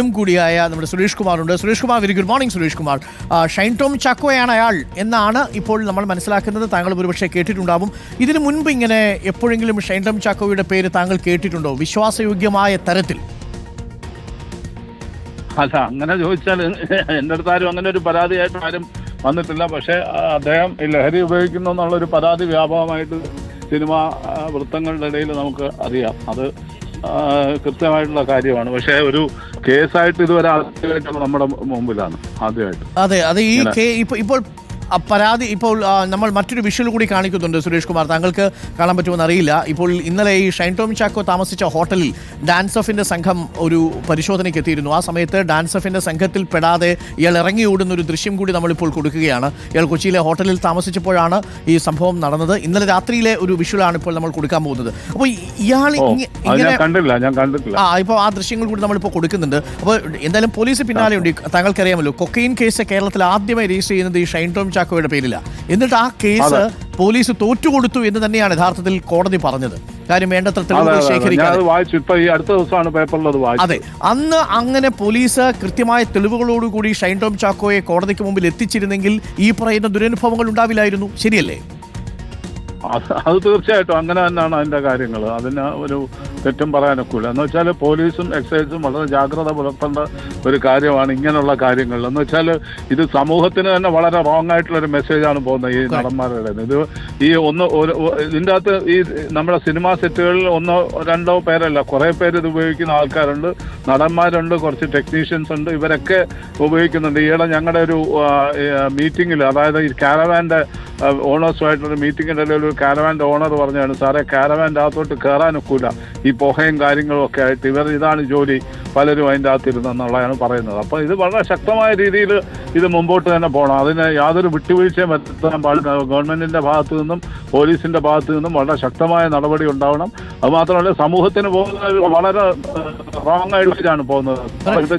ും കൂടിയായ നമ്മുടെ Suresh കുമാറുണ്ട്. Suresh Kumar very good morning Suresh Kumar. Shine Tom ചാക്കോയാണ് അയാൾ എന്നാണ് ഇപ്പോൾ നമ്മൾ മനസ്സിലാക്കുന്നത്. താങ്കൾ ഒരുപക്ഷെ കേട്ടിട്ടുണ്ടാവും. ഇതിനു മുൻപ് ഇങ്ങനെ എപ്പോഴെങ്കിലും ഷൈൻ ടോം ചാക്കോയുടെ പേര് താങ്കൾ കേട്ടിട്ടുണ്ടോ? വിശ്വാസയോഗ്യമായ തരത്തിൽ. അല്ല അങ്ങനെ ചോദിച്ചാൽ എന്റെ അടുത്ത് ആരും അങ്ങനെ ഒരു പരാതിയായിട്ട് ആരും വന്നിട്ടില്ല. പക്ഷേ അദ്ദേഹം ലഹരി ഉപയോഗിക്കുന്നു എന്നുള്ള ഒരു പരാതി വ്യാപകമായിട്ട് സിനിമാ വൃത്തങ്ങളുടെ ഇടയിൽ നമുക്ക് അറിയാം. അത് കൃത്യമായിട്ടുള്ള കാര്യമാണ്. പക്ഷേ ഒരു കേസായിട്ട് ഇതുവരെ നമ്മുടെ മുമ്പിലാണ്. ആദ്യമായിട്ട്. അതെ അത് ഈ. ഇപ്പോൾ പരാതി ഇപ്പോൾ നമ്മൾ മറ്റൊരു വിഷ്വൽ കൂടി കാണിക്കുന്നുണ്ട് സുരേഷ് കുമാർ. താങ്കൾക്ക് കാണാൻ പറ്റുമെന്ന് അറിയില്ല. ഇപ്പോൾ ഇന്നലെ ഈ ഷൈൻ ടോം ചാക്കോ താമസിച്ച ഹോട്ടലിൽ ഡാൻസ് ഓഫിന്റെ സംഘം ഒരു പരിശോധനയ്ക്ക് എത്തിയിരുന്നു. ആ സമയത്ത് ഡാൻസ് ഓഫിന്റെ സംഘത്തിൽ പെടാതെ ഇയാൾ ഇറങ്ങി ഓടുന്ന ഒരു ദൃശ്യം കൂടി നമ്മളിപ്പോൾ കൊടുക്കുകയാണ്. ഇയാൾ കൊച്ചിയിലെ ഹോട്ടലിൽ താമസിച്ചപ്പോഴാണ് ഈ സംഭവം നടന്നത്. ഇന്നലെ രാത്രിയിലെ ഒരു വിഷ്വലാണ് ഇപ്പോൾ നമ്മൾ കൊടുക്കാൻ പോകുന്നത്. അപ്പോൾ ഇയാൾ ഇങ്ങനെ ആ ഇപ്പോൾ ആ ദൃശ്യങ്ങൾ കൂടി നമ്മളിപ്പോൾ കൊടുക്കുന്നുണ്ട്. അപ്പോൾ എന്തായാലും പോലീസ് പിന്നാലെയുണ്ട്. ഉണ്ട് താങ്കൾക്കറിയാമല്ലോ കൊക്കെയിൻ കേസ് കേരളത്തിൽ ആദ്യമായി രജിസ്റ്റർ ചെയ്യുന്നത് ഈ ഷൈൻ ടോം ചാക്കോയുടെ പേരില. എന്നിട്ട് ആ കേസ് പോലീസ് തോറ്റുകൊടുത്തു എന്ന് തന്നെയാണ് യഥാർത്ഥത്തിൽ കോടതി പറഞ്ഞത്. കാര്യം വേണ്ടത്ര തെളിവുകൾ അതെ അന്ന് അങ്ങനെ പോലീസ് കൃത്യമായ തെളിവുകളോടുകൂടി ഷൈൻ ടോം ചാക്കോയെ കോടതിക്ക് മുമ്പിൽ എത്തിച്ചിരുന്നെങ്കിൽ ഈ പറയുന്ന ദുരനുഭവങ്ങൾ ഉണ്ടാവില്ലായിരുന്നു. ശരിയല്ലേ? അത് അത് തീർച്ചയായിട്ടും അങ്ങനെ തന്നെയാണ് അതിന്റെ കാര്യങ്ങൾ. അതിന് ഒരു തെറ്റും പറയാനൊക്കില്ല എന്ന് വെച്ചാൽ പോലീസും എക്സൈസും വളരെ ജാഗ്രത പുലർത്തേണ്ട ഒരു കാര്യമാണ് ഇങ്ങനെയുള്ള കാര്യങ്ങൾ എന്ന് വെച്ചാൽ ഇത് സമൂഹത്തിന് തന്നെ വളരെ റോങ് ആയിട്ടുള്ള ഒരു മെസ്സേജാണ് പോകുന്നത് ഈ നടന്മാരുടെ ഇത് ഈ ഒന്ന് ഒരു ഇതിന്റെ അകത്ത് ഈ നമ്മുടെ സിനിമാ സെറ്റുകളിൽ ഒന്നോ രണ്ടോ പേരല്ല കുറേ പേര് ഇത് ഉപയോഗിക്കുന്ന ആൾക്കാരുണ്ട്. നടന്മാരുണ്ട് കുറച്ച് ടെക്നീഷ്യൻസ് ഉണ്ട്. ഇവരൊക്കെ ഉപയോഗിക്കുന്നുണ്ട്. ഈയിടെ ഞങ്ങളുടെ ഒരു മീറ്റിങ്ങിൽ അതായത് ഈ കാരവാന്റെ ഓണേഴ്സുമായിട്ടൊരു മീറ്റിങ്ങിന്റെ ഇടയിൽ ഒരു കാരവാന്റെ ഓണർ പറഞ്ഞാണ് സാറേ കാരവാന്റെ അകത്തോട്ട് കയറാനൊക്കില്ല ഈ പുകയും കാര്യങ്ങളും ഒക്കെ ആയിട്ട് ഇവർ ഇതാണ് ജോലി. പലരും അതിന്റെ അകത്തിരുന്നെന്നുള്ളതാണ് പറയുന്നത്. അപ്പോൾ ഇത് വളരെ ശക്തമായ രീതിയിൽ ഇത് മുമ്പോട്ട് തന്നെ പോകണം. അതിന് യാതൊരു വിട്ടുവീഴ്ചയും വരുത്താൻ പാടില്ല. ഗവൺമെന്റിന്റെ ഭാഗത്തു നിന്നും പോലീസിന്റെ ഭാഗത്തു നിന്നും വളരെ ശക്തമായ നടപടി ഉണ്ടാവണം. അത് മാത്രമല്ല സമൂഹത്തിന് പോകുന്നത് വളരെ റോങ് ആയിട്ടാണ് പോകുന്നത്.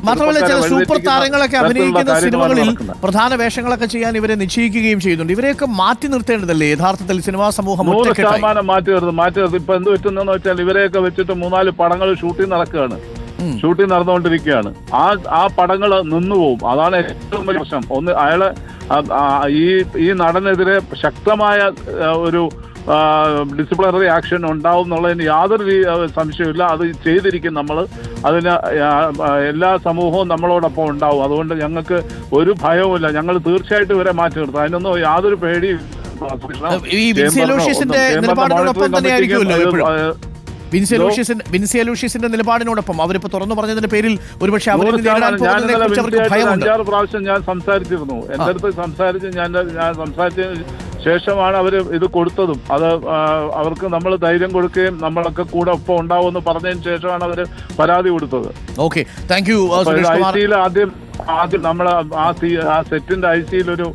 മാത്രമല്ല ചില സൂപ്പർ താരങ്ങളൊക്കെ അഭിനയിക്കുന്ന സിനിമകളിൽ. പ്രധാന വേഷങ്ങളൊക്കെ ചെയ്യാൻ ഇവരെ നിശ്ചയിക്കുകയും ചെയ്യുന്നുണ്ട്. ഇവരെയൊക്കെ മാറ്റി നിർത്തേണ്ടതല്ലേ? യഥാർത്ഥത്തിൽ സിനിമാ സമൂഹം നൂറ് ശതമാനം മാറ്റി നിർത്തും. മാറ്റി നിർത്തും. ഇപ്പൊ എന്ത് പറ്റുന്നെന്ന് വെച്ചാൽ ഇവരെയൊക്കെ വെച്ചിട്ട് മൂന്നാൽ പടങ്ങൾ ഷൂട്ടിംഗ് നടക്കുകയാണ്. ഷൂട്ടിംഗ് നടന്നുകൊണ്ടിരിക്കുകയാണ്. ആ ആ പടങ്ങൾ നിന്നുപോകും അതാണ് ഏറ്റവും വലിയ പ്രശ്നം. ഒന്ന് അയാളെ ഈ ഈ നടനെതിരെ ശക്തമായ ഒരു ഡിസിപ്ലിനറി ആക്ഷൻ ഉണ്ടാവും എന്നുള്ളതിന് യാതൊരു സംശയമില്ല അത് ചെയ്തിരിക്കും നമ്മൾ അതിന് എല്ലാ സമൂഹവും നമ്മളോടൊപ്പം ഉണ്ടാവും. അതുകൊണ്ട് ഞങ്ങൾക്ക് ഒരു ഭയവുമില്ല. ഞങ്ങൾ തീർച്ചയായിട്ടും ഇവരെ മാറ്റി നിർത്തും. അതിനൊന്നും യാതൊരു പേടിയും ഈ നിലപാടിനോടൊപ്പം. വിൻസി അലൂഷ്യസിന്റെ വിൻസി അലോഷ്യസിന്റെ നിലപാടിനോടൊപ്പം അവരിപ്പോ തുറന്നു പറഞ്ഞതിന്റെ പേരിൽ ഒരുപക്ഷെ അഞ്ചാറ് പ്രാവശ്യം ഞാൻ സംസാരിച്ചിരുന്നു. എന്റെ അടുത്ത് സംസാരിച്ച് ഞാൻ ഞാൻ സംസാരിച്ചതിന് ശേഷമാണ് അവർ ഇത് കൊടുത്തതും. അത് അവർക്ക് നമ്മൾ ധൈര്യം കൊടുക്കുകയും നമ്മളൊക്കെ കൂടെ ഒപ്പം ഉണ്ടാവുമെന്ന് പറഞ്ഞതിന് ശേഷമാണ് അവർ പരാതി കൊടുത്തത്. ഓക്കെ. താങ്ക് യു ഐ സിയിൽ ആദ്യം ആദ്യം നമ്മൾ ആ സെറ്റിന്റെ ഐ സിയിൽ ഒരു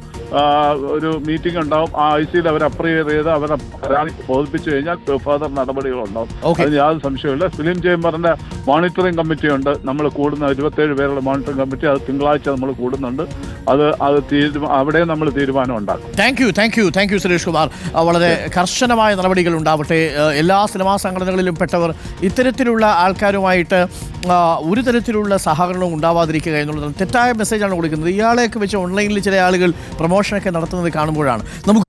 ഒരു മീറ്റിംഗ് ഉണ്ടാവും. ആ ഐ സിയിൽ അവർ അപ്രൂവ് ചെയ്ത് അവരെ പരാതി ബോധിപ്പിച്ചു കഴിഞ്ഞാൽ ഫർദർ നടപടികൾ ഉണ്ടാവും അതിന് യാതൊരു സംശയമില്ല ഫിലിം ചേംബറിന്റെ മോണിറ്ററിംഗ് കമ്മിറ്റി ഉണ്ട്. നമ്മൾ കൂടുന്ന ഇരുപത്തേഴ് പേരുടെ മോണിറ്ററിംഗ് കമ്മിറ്റി അത് തിങ്കളാഴ്ച നമ്മൾ കൂടുന്നുണ്ട്. അത് അത് അവിടെ നമ്മൾ തീരുമാനം ഉണ്ടാക്കും. Thank you thank you thank you Suresh Kumar. വളരെ കർശനമായ നടപടികൾ ഉണ്ടാവട്ടെ. എല്ലാ സിനിമാ സംഘടനകളിലും പെട്ടവർ ഇത്തരത്തിലുള്ള ആൾക്കാരുമായിട്ട് ഒരു തരത്തിലുള്ള സഹകരണവും ഉണ്ടാവാതിരിക്കുക എന്നുള്ളത് തെറ്റായ മെസ്സേജാണ് കൊടുക്കുന്നത്. ഇയാളെയൊക്കെ വെച്ച് ഓൺലൈനിൽ ചില ആളുകൾ പ്രൊമോഷനൊക്കെ നടത്തുന്നത് കാണുമ്പോഴാണ്. നമുക്ക്